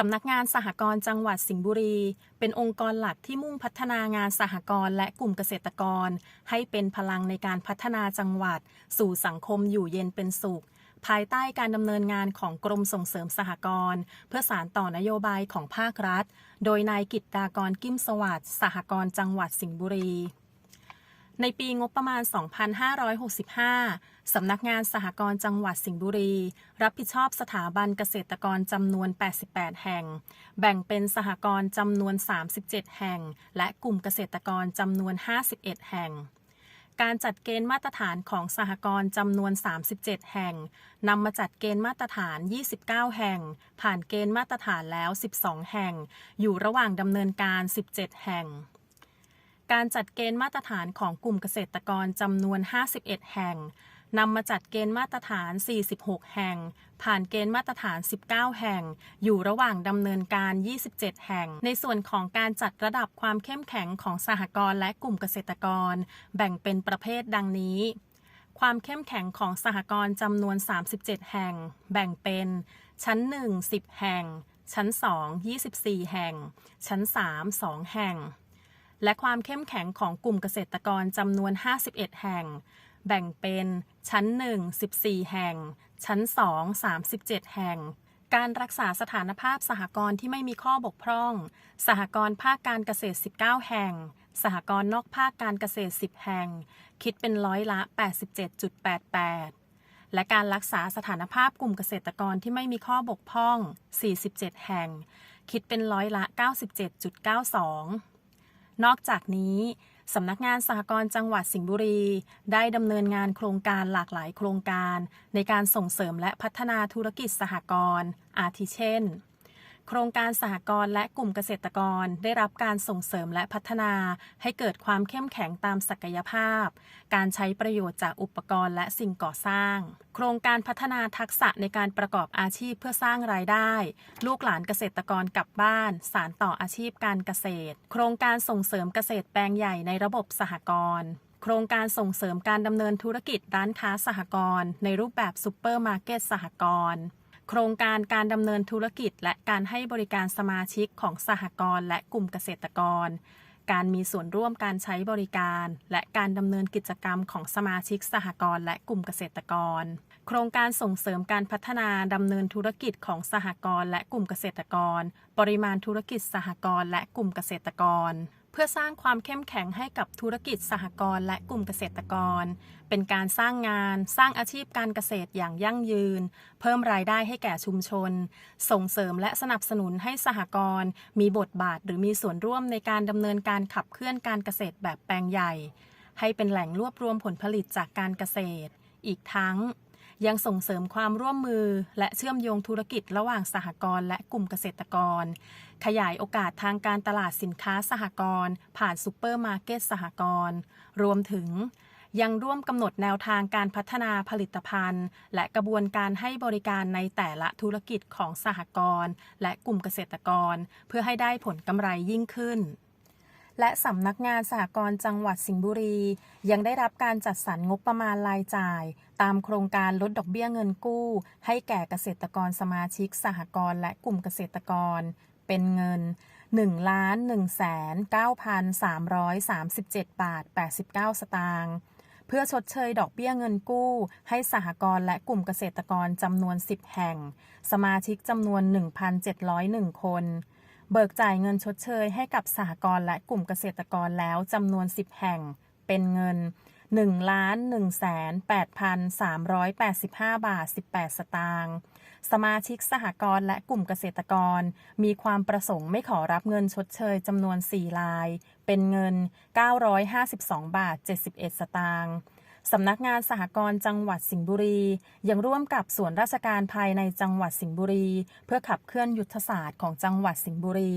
สำนักงานสหกรณ์จังหวัดสิงห์บุรี เป็นองค์กรหลักที่มุ่งพัฒนางานสหกรณ์และกลุ่มเกษตรกร ให้เป็นพลังในการพัฒนาจังหวัด สู่สังคมอยู่เย็นเป็นสุข ภายใต้การดำเนินงานของกรมส่งเสริมสหกรณ์เพื่อสารต่อนโยบายของภาครัฐ โดยนายกิตดากรกิมสวัสดิ์สหกรณ์จังหวัดสิงห์บุรี ในปีงบประมาณ 2565 สำนักงานสหกรณ์จังหวัดสิงห์บุรี รับผิดชอบสถาบันเกษตรกรจำนวน 88 แห่ง แบ่งเป็นสหกรณ์จำนวน 37 แห่ง และกลุ่มเกษตรกรจำนวน 51 แห่งการจัดเกณฑ์มาตรฐานของสหกรณ์จำนวน 37 แห่ง นำมาจัดเกณฑ์มาตรฐาน 29 แห่ง ผ่านเกณฑ์มาตรฐานแล้ว 12 แห่ง อยู่ระหว่างดำเนินการ 17 แห่ง การจัดเกณฑ์มาตรฐานของกลุ่มเกษตรกรจำนวน 51 แห่งนำมาจัดเกณฑ์มาตรฐาน 46 แห่ง ผ่านเกณฑ์มาตรฐาน 19 แห่ง อยู่ระหว่างดำเนินการ 27 แห่ง ในส่วนของการจัดระดับความเข้มแข็งของสหกรณ์และกลุ่มเกษตรกร แบ่งเป็นประเภทดังนี้ ความเข้มแข็งของสหกรณ์จำนวน 37 แห่ง แบ่งเป็น ชั้น 1 10 แห่ง ชั้น 2 24 แห่ง ชั้น 3 2 แห่ง และความเข้มแข็งของกลุ่มเกษตรกรจำนวน 51 แห่ง แบ่งเป็นชั้น 1 14 แห่ง ชั้น 2 37 แห่ง การรักษาสถานภาพสหกรณ์ที่ไม่มีข้อบกพร่อง สหกรณ์ภาคการเกษตร 19 แห่ง สหกรณ์นอกภาคการเกษตร 10 แห่ง คิดเป็นร้อยละ 87.88 และการรักษาสถานภาพกลุ่มเกษตรกรที่ไม่มีข้อบกพร่อง 47 แห่ง คิดเป็นร้อยละ 97.92 นอกจากนี้สำนักงานสหกรณ์จังหวัดสิงห์บุรี ได้ดำเนินงานโครงการหลากหลายโครงการ ในการส่งเสริมและพัฒนาธุรกิจสหกรณ์อาทิเช่น โครงการสหกรณ์และกลุ่มเกษตรกรได้รับการส่งเสริมและพัฒนาให้เกิดความเข้มแข็งตามศักยภาพ การใช้ประโยชน์จากอุปกรณ์และสิ่งก่อสร้าง โครงการพัฒนาทักษะในการประกอบอาชีพเพื่อสร้างรายได้ ลูกหลานเกษตรกรกลับบ้าน สารต่ออาชีพการเกษตร โครงการส่งเสริมเกษตรแปลงใหญ่ในระบบสหกรณ์โครงการส่งเสริมการดำเนินธุรกิจร้านค้าสหกรณ์ในรูปแบบซูเปอร์มาร์เก็ตสหกรณ์ โครงการการดำเนินธุรกิจ และการให้บริการสมาชิกของสหกรณ์และกลุ่มเกษตรกร การมีส่วนร่วมการใช้บริการ และการดำเนินกิจกรรมของสมาชิกสหกรณ์และกลุ่มเกษตรกร โครงการส่งเสริมการพัฒนาดำเนินธุรกิจของสหกรณ์และกลุ่มเกษตรกร ปริมาณธุรกิจสหกรณ์และกลุ่มเกษตรกร เพื่อสร้างความเข้มแข็งให้กับธุรกิจสหกรณ์และกลุ่มเกษตรกร เป็นการสร้างงาน สร้างอาชีพการเกษตรอย่างยั่งยืน เพิ่มรายได้ให้แก่ชุมชน ส่งเสริมและสนับสนุนให้สหกรณ์มีบทบาทหรือมีส่วนร่วมในการดำเนินการขับเคลื่อนการเกษตรแบบแปลงใหญ่ ให้เป็นแหล่งรวบรวมผลผลิตจากการเกษตร อีกทั้ง ยังส่งเสริมความร่วมมือ และเชื่อมโยงธุรกิจระหว่างสหกรณ์และกลุ่มเกษตรกร ขยายโอกาสทางการตลาดสินค้าสหกรณ์ผ่านซูเปอร์มาร์เก็ตสหกรณ์รวมถึงยังร่วมกำหนดแนวทางการพัฒนาผลิตภัณฑ์ และกระบวนการให้บริการในแต่ละธุรกิจของสหกรณ์และกลุ่มเกษตรกร เพื่อให้ได้ผลกำไรยิ่งขึ้น และสำนักงานสหกรณ์จังหวัดสิงห์บุรี ยังได้รับการจัดสรรงบประมาณรายจ่าย ตามโครงการลดดอกเบี้ยเงินกู้ ให้แก่เกษตรกรสมาชิกสหกรณ์และกลุ่มเกษตรกร เป็นเงิน1ล้าน1แสน9,337 บาท 89 สตางค์เพื่อชดเชยดอกเบี้ยเงินกู้ ให้สหกรณ์และกลุ่มเกษตรกรจำนวน 10 แห่ง สมาชิกจำนวน 1,701 คน เบิกจ่ายเงินชดเชยให้กับสหกรณ์และกลุ่มเกษตรกรแล้วจำนวน 10 แห่งเป็นเงิน1ล้าน1แสน8,385 บาท 18 สตางค์ สมาชิกสหกรณ์และกลุ่มเกษตรกร มีความประสงค์ไม่ขอรับเงินชดเชยจำนวน4ลาย เป็นเงิน 952 บาท 71 สตางค์ สำนักงานสหกรณ์จังหวัดสิงห์บุรี ยังร่วมกับส่วนราชการภายในจังหวัดสิงห์บุรี เพื่อขับเคลื่อนยุทธศาสตร์ของจังหวัดสิงห์บุรี